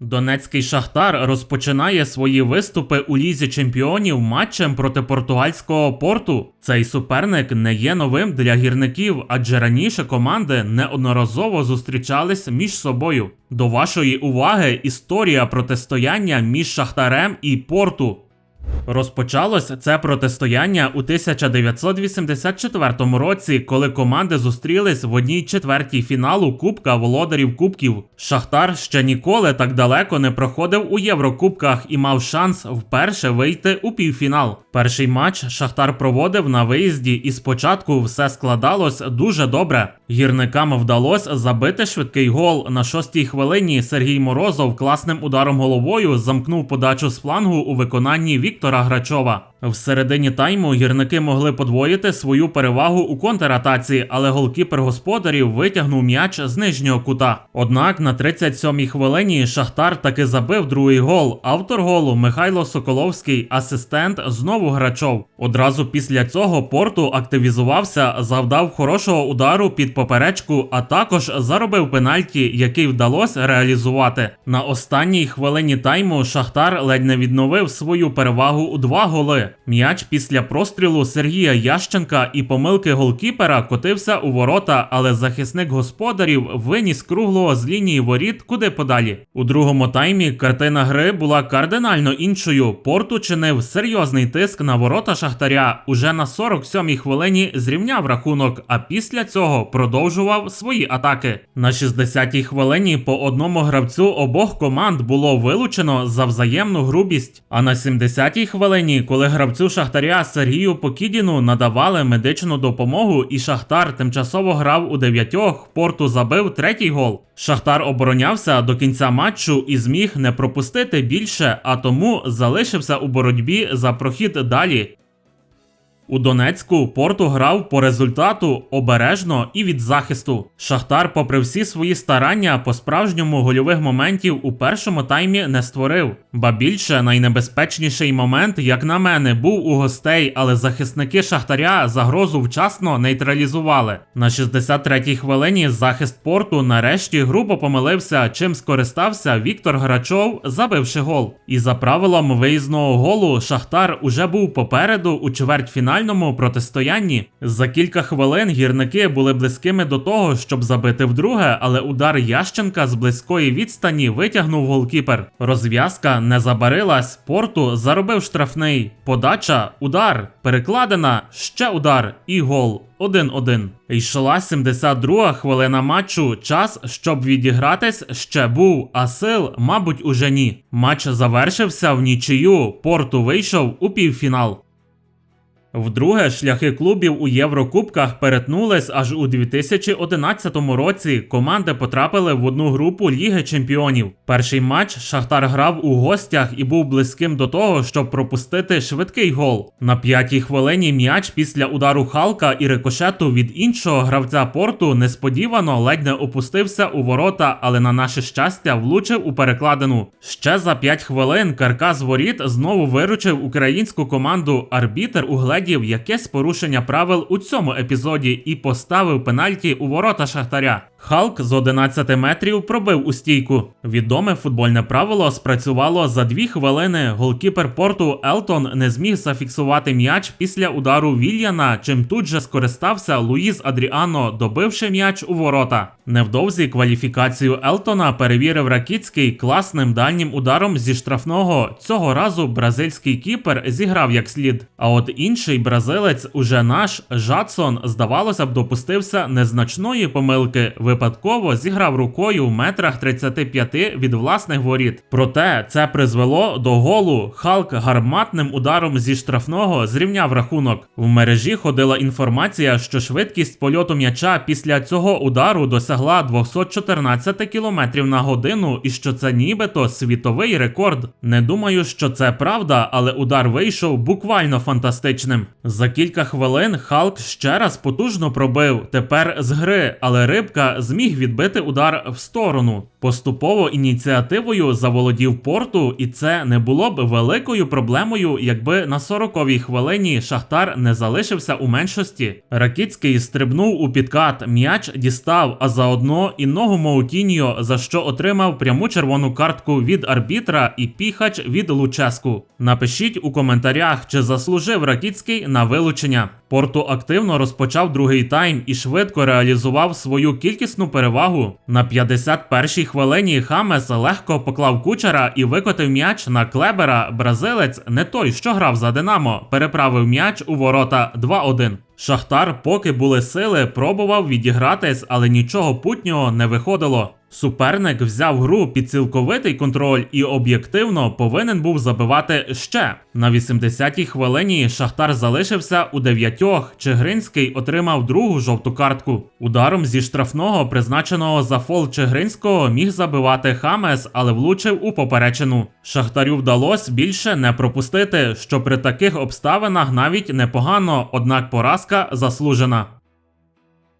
Донецький Шахтар розпочинає свої виступи у лізі чемпіонів матчем проти португальського порту. Цей суперник не є новим для гірників, адже раніше команди неодноразово зустрічались між собою. До вашої уваги історія протистояння між Шахтарем і Порту. Розпочалось це протистояння у 1984 році, коли команди зустрілись в одній четвертій фіналу Кубка Володарів Кубків. Шахтар ще ніколи так далеко не проходив у Єврокубках і мав шанс вперше вийти у півфінал. Перший матч Шахтар проводив на виїзді, і спочатку все складалось дуже добре. Гірникам вдалося забити швидкий гол на шостій хвилині. Сергій Морозов класним ударом головою замкнув подачу з флангу у виконанні Віктора Грачова. В середині тайму гірники могли подвоїти свою перевагу у контратаці, але голкіпер господарів витягнув м'яч з нижнього кута. Однак на 37-й хвилині Шахтар таки забив другий гол. Автор голу Михайло Соколовський, асистент знову Грачов. Одразу після цього порту активізувався, завдав хорошого удару під поперечку, а також заробив пенальті, який вдалося реалізувати. На останній хвилині тайму Шахтар ледь не відновив свою перевагу у два голи. М'яч після прострілу Сергія Ященка і помилки голкіпера котився у ворота, але захисник господарів виніс круглого з лінії воріт куди подалі. У другому таймі картина гри була кардинально іншою. Порту чинив серйозний тиск на ворота Шахтаря. Уже на 47-й хвилині зрівняв рахунок, а після цього продовжував свої атаки. На 60-й хвилині по одному гравцю обох команд було вилучено за взаємну грубість. А на 70-й хвилині, коли гравцю Шахтаря Сергію Покідіну надавали медичну допомогу, і Шахтар тимчасово грав у дев'ятьох. Порту забив третій гол. Шахтар оборонявся до кінця матчу і зміг не пропустити більше, а тому залишився у боротьбі за прохід далі. У Донецьку Порту грав по результату обережно і від захисту. Шахтар, попри всі свої старання, по справжньому гольових моментів у першому таймі не створив. Ба більше найнебезпечніший момент, як на мене, був у гостей, але захисники Шахтаря загрозу вчасно нейтралізували. На 63-й хвилині захист порту нарешті грубо помилився, чим скористався Віктор Грачов, забивши гол. І за правилом виїзного голу Шахтар уже був попереду у чвертьфінальному протистоянні. За кілька хвилин гірники були близькими до того, щоб забити вдруге, але удар Ященка з близької відстані витягнув голкіпер. Розв'язка не забарилась. Порту заробив штрафний. Подача, удар, перекладена, ще удар і гол. 1-1. Йшла 72-га хвилина матчу. Час, щоб відігратись, ще був, а сил, мабуть, уже ні. Матч завершився в нічию. Порту вийшов у півфінал. Вдруге, шляхи клубів у Єврокубках перетнулись аж у 2011 році. Команди потрапили в одну групу Ліги Чемпіонів. Перший матч Шахтар грав у гостях і був близьким до того, щоб пропустити швидкий гол. На п'ятій хвилині м'яч після удару Халка і рикошету від іншого гравця порту несподівано ледь не опустився у ворота, але на наше щастя влучив у перекладину. Ще за 5 хвилин Каркас воріт знову виручив українську команду. Арбітер угледів якесь порушення правил у цьому епізоді і поставив пенальті у ворота Шахтаря. Халк з 11 метрів пробив у стійку. Відоме футбольне правило спрацювало за дві хвилини. Голкіпер порту Елтон не зміг зафіксувати м'яч після удару Вільяна, чим тут же скористався Луїз Адріано, добивши м'яч у ворота. Невдовзі кваліфікацію Елтона перевірив Ракіцький класним дальнім ударом зі штрафного. Цього разу бразильський кіпер зіграв як слід. А от інший бразилець, уже наш Жадсон, здавалося б, допустився незначної помилки. Випадково зіграв рукою в метрах 35 від власних воріт. Проте це призвело до голу. Халк гарматним ударом зі штрафного зрівняв рахунок. В мережі ходила інформація, що швидкість польоту м'яча після цього удару досягла 214 км на годину, і що це нібито світовий рекорд. Не думаю, що це правда, але удар вийшов буквально фантастичним. За кілька хвилин Халк ще раз потужно пробив. Тепер з гри, але рибка зміг відбити удар в сторону. Поступово ініціативою заволодів порту, і це не було б великою проблемою, якби на 40-й хвилині Шахтар не залишився у меншості. Ракіцький стрибнув у підкат, м'яч дістав, а заодно і ногу Моутіньо, за що отримав пряму червону картку від арбітра і піхач від Луческу. Напишіть у коментарях, чи заслужив Ракіцький на вилучення. Порту активно розпочав другий тайм і швидко реалізував свою кількісну перевагу. На 51-й хвилині Хамес легко поклав кучера і викотив м'яч на клебера. Бразилець, не той, що грав за Динамо, переправив м'яч у ворота 2-1. Шахтар, поки були сили, пробував відігратись, але нічого путнього не виходило. Суперник взяв гру під цілковитий контроль і об'єктивно повинен був забивати ще. На 80-й хвилині Шахтар залишився у дев'ятьох. Чигринський отримав другу жовту картку. Ударом зі штрафного, призначеного за фол Чигринського, міг забивати Хамес, але влучив у поперечину. Шахтарю вдалося більше не пропустити, що при таких обставинах навіть непогано, однак поразка заслужена.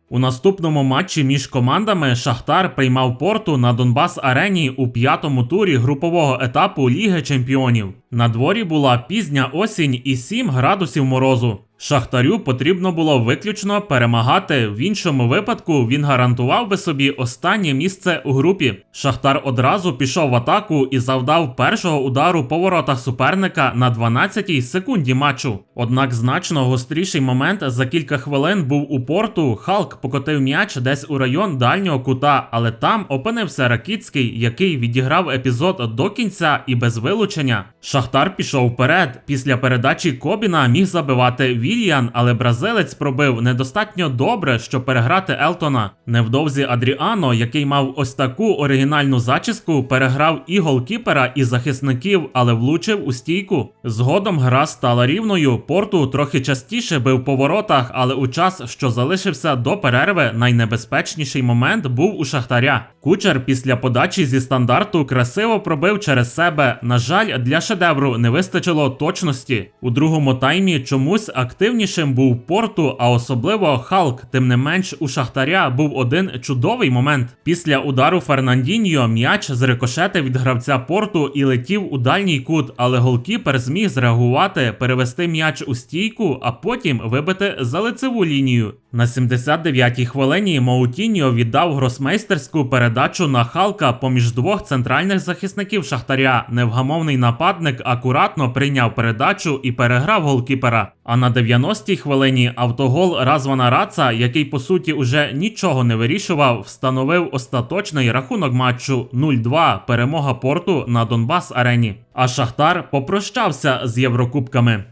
У наступному матчі між командами Шахтар приймав порту на Донбас Арені у п'ятому турі групового етапу Ліги Чемпіонів. На дворі була пізня осінь і 7 градусів морозу. Шахтарю потрібно було виключно перемагати. В іншому випадку він гарантував би собі останнє місце у групі. Шахтар одразу пішов в атаку і завдав першого удару по воротах суперника на 12-й секунді матчу. Однак значно гостріший момент за кілька хвилин був у порту. Халк покотив м'яч десь у район дальнього кута, але там опинився Ракіцький, який відіграв епізод до кінця і без вилучення. Шахтар пішов вперед. Після передачі Кобіна міг забивати Вільян, але бразилець пробив недостатньо добре, щоб переграти Елтона. Невдовзі Адріано, який мав ось таку оригінальну зачіску, переграв і голкіпера, і захисників, але влучив у стійку. Згодом гра стала рівною. Порту трохи частіше бив по воротах, але у час, що залишився до перерви, найнебезпечніший момент був у Шахтаря. Кучер після подачі зі стандарту красиво пробив через себе. На жаль, для шедевру не вистачило точності. У другому таймі чомусь активнішим був порту, а особливо Халк. Тим не менш, у Шахтаря був один чудовий момент. Після удару Фернандіньо м'яч зрикошетив від гравця порту і летів у дальній кут, але голкіпер зміг зреагувати, перевести м'яч у стійку, а потім вибити за лицеву лінію. На 79-й хвилині Моутіньо віддав гросмейстерську передачу на Халка поміж двох центральних захисників Шахтаря. Невгамовний нападник акуратно прийняв передачу і переграв голкіпера. А на 90-й хвилині автогол Развана Раца, який по суті уже нічого не вирішував, встановив остаточний рахунок матчу 0-2 перемога порту на Донбас Арені. А Шахтар попрощався з Єврокубками.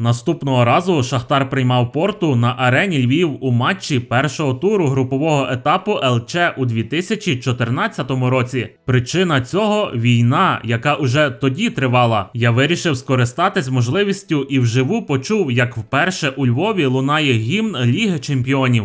Наступного разу Шахтар приймав порту на арені Львів у матчі першого туру групового етапу ЛЧ у 2014 році. Причина цього війна, яка уже тоді тривала. Я вирішив скористатись можливістю і вживу почув, як вперше у Львові лунає гімн Ліги Чемпіонів.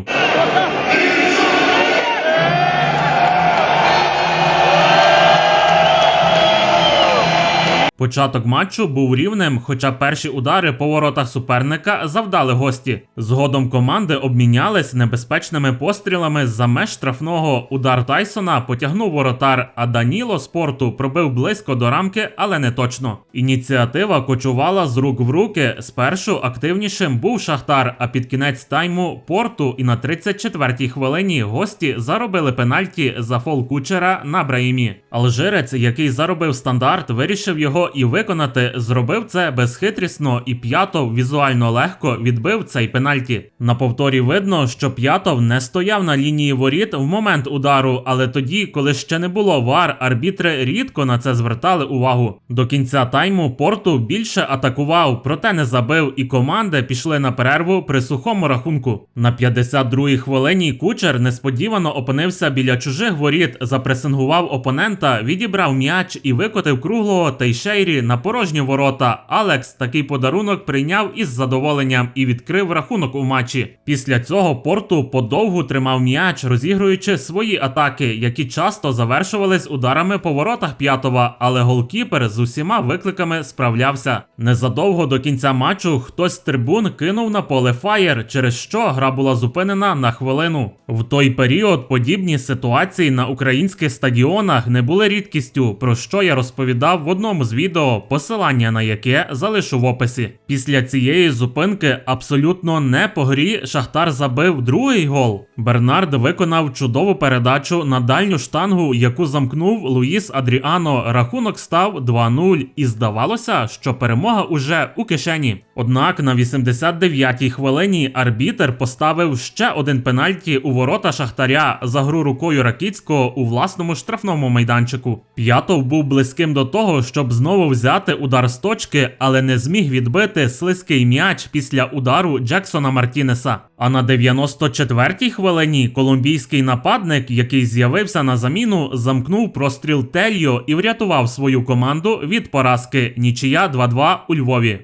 Початок матчу був рівним, хоча перші удари по воротах суперника завдали гості. Згодом команди обмінялись небезпечними пострілами за меж штрафного. Удар Тайсона потягнув воротар, а Даніло спорту пробив близько до рамки, але не точно. Ініціатива кочувала з рук в руки. Спершу активнішим був Шахтар, а під кінець тайму порту і на 34-й хвилині гості заробили пенальті за фол кучера на Браїмі. Алжирець, який заробив стандарт, вирішив його і виконати, зробив це безхитрісно, і п'ятов візуально легко відбив цей пенальті. На повторі видно, що п'ятов не стояв на лінії воріт в момент удару, але тоді, коли ще не було вар, арбітри рідко на це звертали увагу. До кінця тайму порту більше атакував, проте не забив, і команди пішли на перерву при сухому рахунку. На 52-й хвилині кучер несподівано опинився біля чужих воріт, запресингував опонента, відібрав м'яч і викотив круглого та й ще Сейрі на порожні ворота. Алекс такий подарунок прийняв із задоволенням і відкрив рахунок у матчі. Після цього Порту подовгу тримав м'яч, розігруючи свої атаки, які часто завершувались ударами по воротах п'ятого, але голкіпер з усіма викликами справлявся. Незадовго до кінця матчу хтось з трибун кинув на поле фаєр, через що гра була зупинена на хвилину. В той період подібні ситуації на українських стадіонах не були рідкістю, про що я розповідав в одному з відео, посилання на яке залишу в описі. Після цієї зупинки абсолютно не по грі Шахтар забив другий гол. Бернард виконав чудову передачу на дальню штангу, яку замкнув Луїс Адріано. Рахунок став 2-0, і здавалося, що перемога уже у кишені. Однак на 89-й хвилині арбітер поставив ще один пенальті у ворота Шахтаря за гру рукою Ракіцького у власному штрафному майданчику. П'ятов був близьким до того, щоб знову взяти удар з точки, але не зміг відбити слизький м'яч після удару Джексона Мартінеса. А на 94-й хвилині колумбійський нападник, який з'явився на заміну, замкнув простріл Тельо і врятував свою команду від поразки нічия 2-2 у Львові.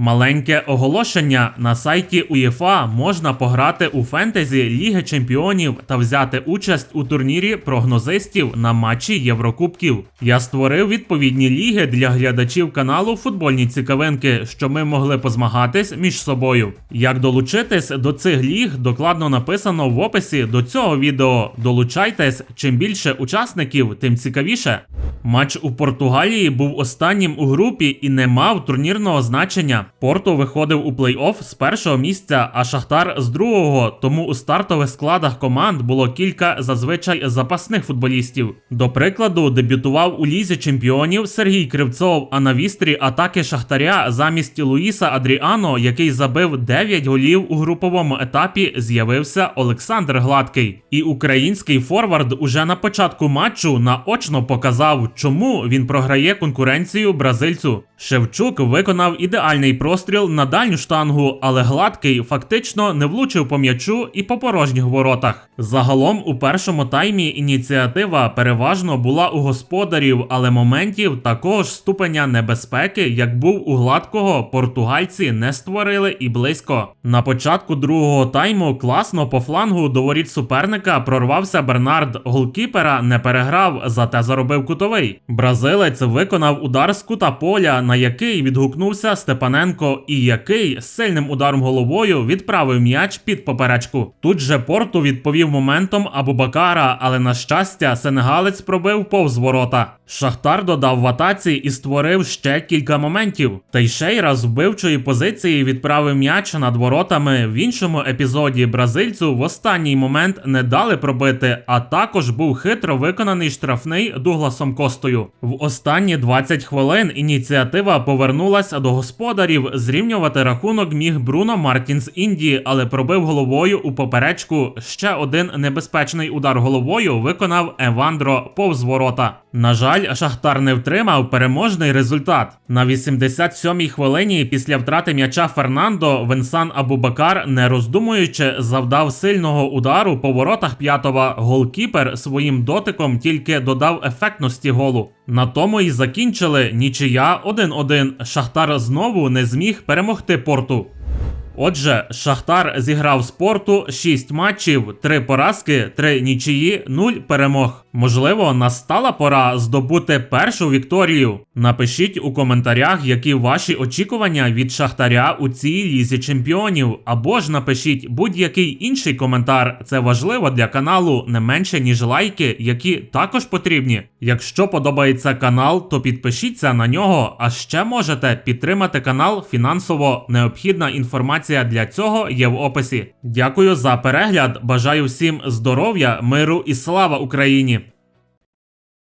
Маленьке оголошення на сайті УЄФА можна пограти у фентезі Ліги Чемпіонів та взяти участь у турнірі прогнозистів на матчі Єврокубків. Я створив відповідні ліги для глядачів каналу Футбольні цікавинки, щоб ми могли позмагатись між собою. Як долучитись до цих ліг, докладно написано в описі до цього відео. Долучайтесь, чим більше учасників, тим цікавіше. Матч у Португалії був останнім у групі і не мав турнірного значення. Порту виходив у плей-офф з першого місця, а Шахтар з другого. Тому у стартових складах команд було кілька зазвичай запасних футболістів. До прикладу, дебютував у лізі чемпіонів Сергій Кривцов, а на вістрі атаки Шахтаря замість Луїса Адріано, який забив 9 голів у груповому етапі, з'явився Олександр Гладкий. І український форвард уже на початку матчу наочно показав, чому він програє конкуренцію бразильцю. Шевчук виконав ідеальний простріл на дальню штангу, але гладкий фактично не влучив по м'ячу і по порожніх воротах. Загалом у першому таймі ініціатива переважно була у господарів, але моментів такого ж ступеня небезпеки, як був у гладкого, португальці не створили і близько. На початку другого тайму класно по флангу до воріт суперника прорвався Бернард. Голкіпера не переграв, зате заробив кутовий. Бразилець виконав удар з кута поля, на який відгукнувся Степаненко, і який з сильним ударом головою відправив м'яч під поперечку. Тут же порту відповів моментом Абубакара, але на щастя, сенегалець пробив повз ворота. Шахтар додав в атаці і створив ще кілька моментів. Тейшейра з вбивчої позиції відправив м'яч над воротами. В іншому епізоді бразильцю в останній момент не дали пробити, а також був хитро виконаний штрафний Дугласом Костою. В останні 20 хвилин ініціатива повернулася до господарів. Зрівнювати рахунок міг Бруно Мартін з Індії, але пробив головою у поперечку. Ще один небезпечний удар головою виконав Евандро повз ворота. На жаль, Шахтар не втримав переможний результат. На 87-й хвилині після втрати м'яча Фернандо Венсан Абубакар, не роздумуючи, завдав сильного удару по воротах п'ятого. Голкіпер своїм дотиком тільки додав ефектності голу. На тому і закінчили нічия 1-1. Шахтар знову не зміг перемогти порту. Отже, Шахтар зіграв спорту 6 матчів, 3 поразки, 3 нічиї, 0 перемог. Можливо, настала пора здобути першу вікторію. Напишіть у коментарях, які ваші очікування від Шахтаря у цій лізі чемпіонів, або ж напишіть будь-який інший коментар. Це важливо для каналу не менше ніж лайки, які також потрібні. Якщо подобається канал, то підпишіться на нього, а ще можете підтримати канал фінансово. Необхідна інформація для цього є в описі. Дякую за перегляд. Бажаю всім здоров'я, миру і слава Україні!